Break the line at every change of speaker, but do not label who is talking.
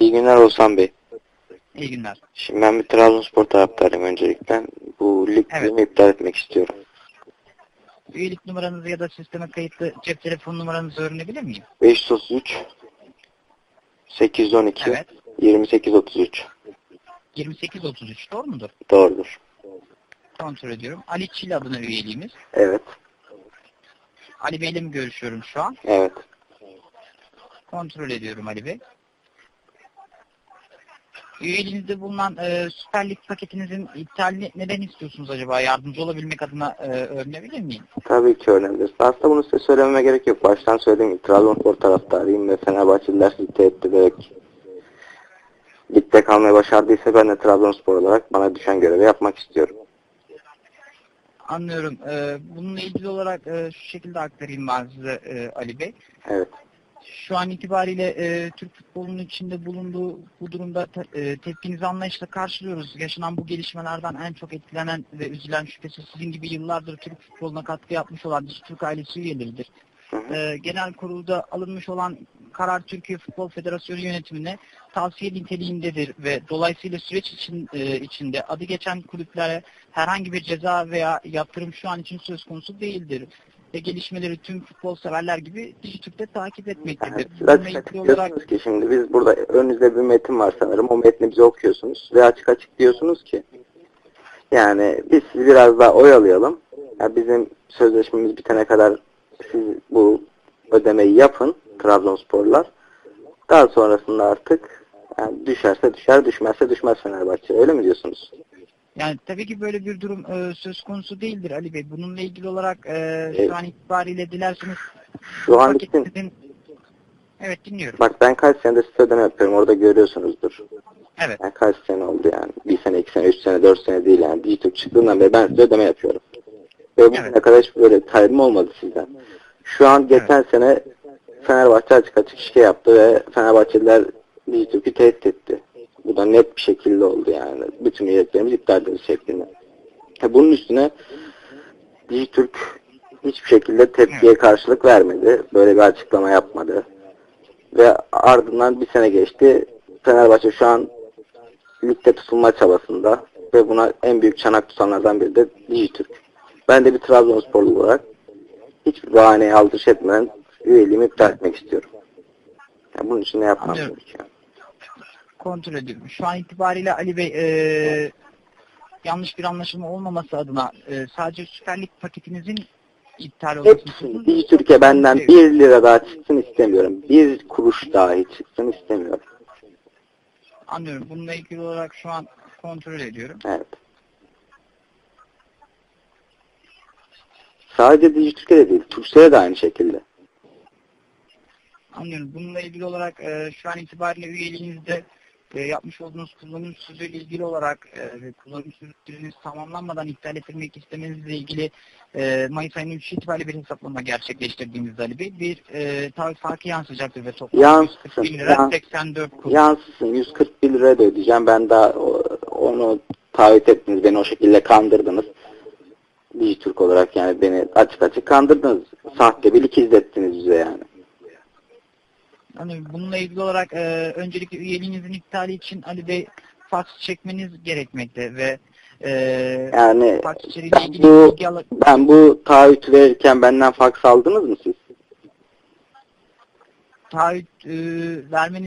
İyi günler Oğuzhan Bey.
İyi günler.
Şimdi ben bir Trabzonspor taraftarıyım öncelikle. Bu lig
Evet.
iptal etmek istiyorum.
Üyelik numaranızı ya da sisteme kayıtlı cep telefon numaranızı öğrenebilir miyim?
533 812
Evet.
2833
2833 doğru mudur?
Doğrudur.
Kontrol ediyorum. Ali Çil adına üyeliğimiz.
Evet.
Ali Bey ile mi görüşüyorum şu an?
Evet.
Kontrol ediyorum Ali Bey. Üyeliğinizde bulunan e, Süper Lig paketinizin iptalini neden istiyorsunuz acaba? Yardımcı olabilmek adına e, öğrenebilir miyim?
Tabii ki önemli. Aslında bunu size söylememe gerek yok. Baştan söylediğim gibi Trabzonspor taraftarıyım ve Fenerbahçeliler tehdit ederek ligde kalmayı başardıysa ben de Trabzonspor olarak bana düşen görevi yapmak istiyorum.
Anlıyorum. E, bununla ilgili olarak e, şu şekilde aktarayım ben size e, Ali Bey.
Evet.
Şu an itibariyle e, Türk futbolunun içinde bulunduğu bu durumda te- e, tepkinizi anlayışla karşılıyoruz. Yaşanan bu gelişmelerden en çok etkilenen ve üzülen şüphesiz sizin gibi yıllardır Türk futboluna katkı yapmış olan Türk ailesi üyeleridir. E, genel kurulda alınmış olan karar Türkiye Futbol Federasyonu yönetimine tavsiye niteliğindedir ve dolayısıyla süreç için e, içinde adı geçen kulüplere herhangi bir ceza veya yaptırım şu an için söz konusu değildir ve gelişmeleri tüm futbol severler gibi Dijitürk'te takip etmektedir.
Evet, açık
olarak
ki şimdi biz burada önünüzde bir metin var sanırım. O metni bize okuyorsunuz ve açık açık diyorsunuz ki yani biz sizi biraz daha oyalayalım. Ya bizim sözleşmemiz bitene kadar siz bu ödemeyi yapın Trabzonsporlar. Daha sonrasında artık yani düşerse düşer, düşmezse düşmez Fenerbahçe. Öyle mi diyorsunuz?
Yani tabii ki böyle bir durum e, söz konusu değildir Ali Bey. Bununla ilgili olarak e,
Evet.
şu an itibariyle dilerseniz
Şu an bitsin.
paketinizin- Evet dinliyorum.
Bak ben kaç senedir size ödeme yapıyorum. Orada görüyorsunuzdur.
Evet.
Yani kaç sene oldu yani? Bir sene, iki sene, üç sene, dört sene değil yani. Dijitürk çıktığından beri ben size ödeme yapıyorum. Ve bugüne
Evet.
kadar hiç böyle talebim olmadı sizden. Şu an geçen sene Fenerbahçe açık açık şike yaptı ve Fenerbahçeliler Dijitürk'ü tehdit etti. Bu da net bir şekilde oldu yani. Bütün üyeliklerimiz iptal edildi şeklinde. Ha, Bunun üstüne Dijitürk hiçbir şekilde tepkiye karşılık vermedi. Böyle bir açıklama yapmadı. Ve ardından bir sene geçti. Fenerbahçe şu an ligde tutulma çabasında ve buna en büyük çanak tutanlardan biri de Dijitürk. Ben de bir Trabzonsporlu olarak hiçbir bahaneye aldırış etmeden üyeliğimi iptal etmek istiyorum. Yani bunun için ne yapmam gerekiyor?
Kontrol ediyorum. Şu an itibariyle Ali Bey e, yanlış bir anlaşılma olmaması adına e, sadece Süper Lig paketinizin iptal olmasını istiyorsunuz.
Dijitürk'e benden bir lira daha çıksın istemiyorum. Bir kuruş dahi çıksın istemiyorum.
Anlıyorum. Bununla ilgili olarak şu an kontrol ediyorum.
Evet. Sadece Dijitürk'e de değil, Turkcell'e de aynı şekilde.
Anlıyorum. Bununla ilgili olarak e, şu an itibariyle üyeliğinizde e, yapmış olduğunuz kullanım süreciyle ilgili olarak e, kullanım süreniz tamamlanmadan iptal ettirmek istemenizle ilgili e, Mayıs ayının 3 itibariyle bir hesaplama gerçekleştirdiğimiz Ali Bey bir e, taahhüt farkı yansıyacaktır ve toplam
Yansısın,
140 bin lira
yans-
84 kuruş.
Yansısın 141 lira da ödeyeceğim. Ben daha onu taahhüt ettiniz. Beni o şekilde kandırdınız. Dijitürk olarak yani beni açık açık kandırdınız. Sahte bir lig izlettiniz bize yani.
Hani bununla ilgili olarak e, öncelikle üyeliğinizin iptali için Ali Bey fax çekmeniz gerekmekte ve e,
Yani
fax
ben bu, ben bu taahhütü verirken benden faks aldınız mı siz?
taahhüt e, vermeniz